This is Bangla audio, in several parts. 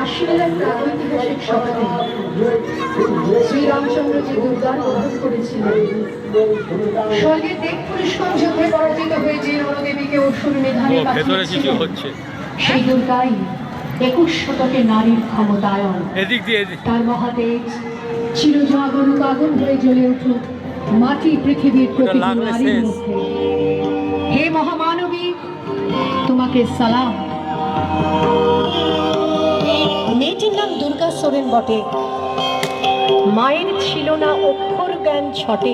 আশ্বিনের প্রাগৈতিহাসিক সভাতে শ্রীরামচন্দ্র যে দুর্গার বধন করেছিলেন স্বর্গের দেব পুরুষকম যুদ্ধে পরাজিত হয়ে যে রণদেবীকে অসুর মেধানে ও ভেতরে কিছু পাঠিয়েছিলেন, হচ্ছে। সেই দুর্গাই একুশ শতকে নারীর ক্ষমতায়ন। তার মহাতেজ চিরজাগরুক আগুন হয়ে জ্বলে উঠুক মাটি পৃথিবীর প্রতিটি নারীর মধ্যে হে মহামানবী তোমাকে সালাম। মেয়েটির নাম দুর্গা সোরেন বটে। মায়ের ছিল না অক্ষর জ্ঞান ছটে।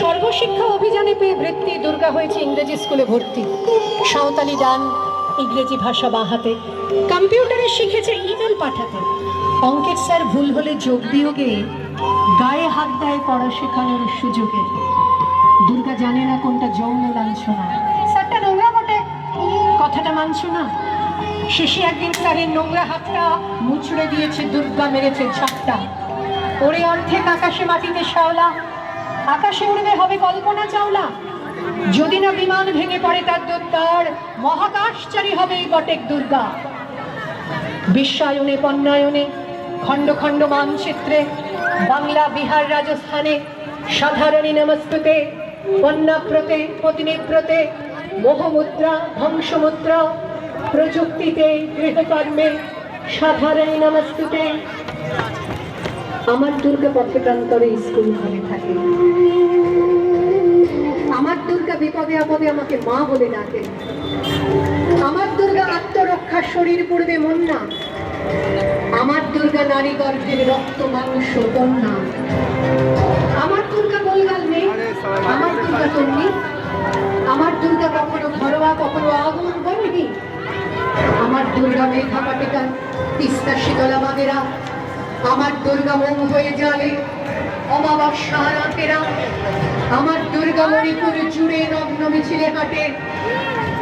সর্বশিক্ষা অভিযানে পেয়ে বৃত্তি দুর্গা হয়েছে ইংরেজি স্কুলে ভর্তি। সাঁওতালি ডান ইংরেজি ভাষা বাহাতে। কম্পিউটারে শিখেছে ইমেল পাঠাতে। অঙ্কের স্যার ভুল হলে যোগ বিয়োগে গায়ে হাত দেয় পড়া শেখানোর সুযোগে। দুর্গা জানে না কোনটা যৌন লাঞ্ছনা। স্যারটা নোংরা বটে। কথাটা মানছো না? শেষে একদিন স্যারের নোংরা হাতটা মুচড়ে দিয়েছে দুর্গা মেরেছে ঝাপটা ওরে অর্ধেক আকাশে মাটিতে শ্যাওলা, আকাশে উড়বে হবে কল্পনা চাওলা। যদি না বিমান ভেঙে পড়ে তার দুর্গার মহাকাশচারী হবে এই বটেক দুর্গা। বিশ্বায়নে পণ্যায়নে খণ্ড খণ্ড মানচিত্রে বাংলা, বিহার, রাজস্থানে সাধারণী নমস্তুতে, পণ্যাপ্রতে পতিনিব্রতে মোহমুদ্রা, ধ্বংসমুদ্রা, প্রযুক্তিতে, গৃহকর্মে সাধারণী নমস্তুতে। আমার দুর্গা পথে প্রান্তরে স্কুল ঘরে থাকে। আমার দুর্গা বিপদে আপদে আমাকে মা বলে ডাকে। আমার দুর্গা আত্মরক্ষা শরীর পড়বে মন না আমার দুর্গা নারী গর্ভের রক্ত মাংস কন্যা। আমার দুর্গা গোলগাল নেই আমার দুর্গা তন্নি আমার দুর্গা কখনো ঘরোয়া কখনো আগুন বলেনি। আমার দুর্গা মেঘা পাটিকার তিস্তা শীতলা বাগেরা আমার দুর্গা মোম হয়ে জালে অমাবস্যা রাতেরা আমার দুর্গা মণিপুর জুড়ে নগ্ন মিছিলে হাঁটে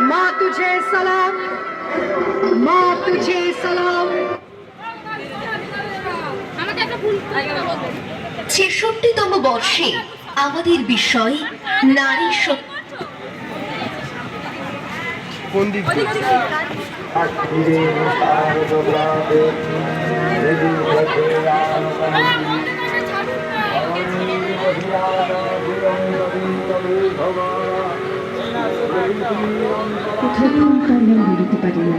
মা তুঝে সালাম মা তুঝে সালাম। আমাকে একটা ফুল ছেষট্টিতম বর্ষে আমাদের বিষয় নারী শক্তি কোন কোথায়ক্ষণ কান্না বেরোতে পারি না।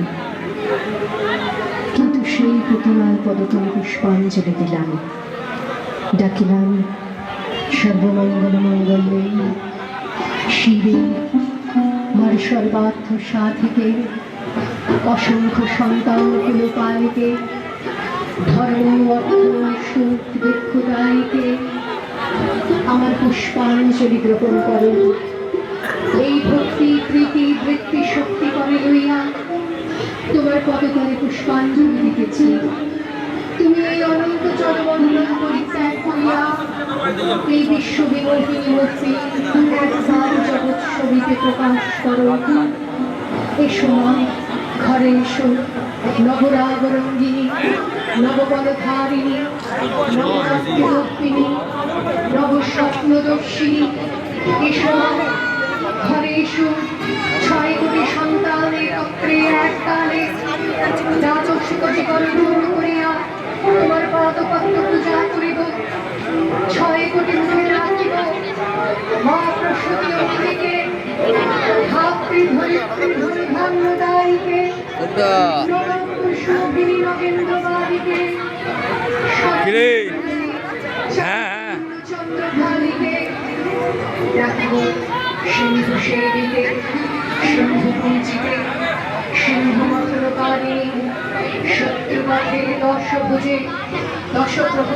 কিন্তু সেই প্রতিমার পদতলে পুষ্পাঞ্জলি দিলাম। ডাকিলাম সর্বমঙ্গল মঙ্গলে শিবে মার সর্বার্থ সাধিকে অসংখ্য সন্তান কুলোপায়কে, ধর্ম, অর্থ, সুখ দুঃখদায়কে আমার পুষ্পাঞ্জলি গ্রহণ করো। এই ভক্তি, প্রীতি, বৃত্তি শক্তি করে লইয়া। তোমার পদতলে পুষ্পাঞ্জলি দিতেছি তুমি এই অনন্ত চরবন্ধন পরিত্যাগ করিয়া এই বিশ্ব বিমোহিনী মূর্তি একবার জগৎ ছবিতে প্রকাশ করো। এসো মা, ঘরে এসো। নবরাগরঙ্গিনী নববলধারিণী নবরত্নদর্পিনী নবস্বপ্নদর্শিনী, এসো মা। ঘরে এসো ছয় কোটি সন্তান একত্রে এক কালে। রাজস্ব কোটি কল্পন করিয়া তোমার পদপদ্ম পূজা করিব। ছয় কোটি মুখে রাখিব। মা প্রসূতি ধাত্রী ধরিত্রী দায়ীকে? হ্যাঁ, হ্যাঁ। রাখিব। সিন্ধু সেবিতে সিন্ধু পুঞ্জিতে সিন্ধু মথুরকারিণী শত্রুপাঠে দশ ভুজে দশ প্রভু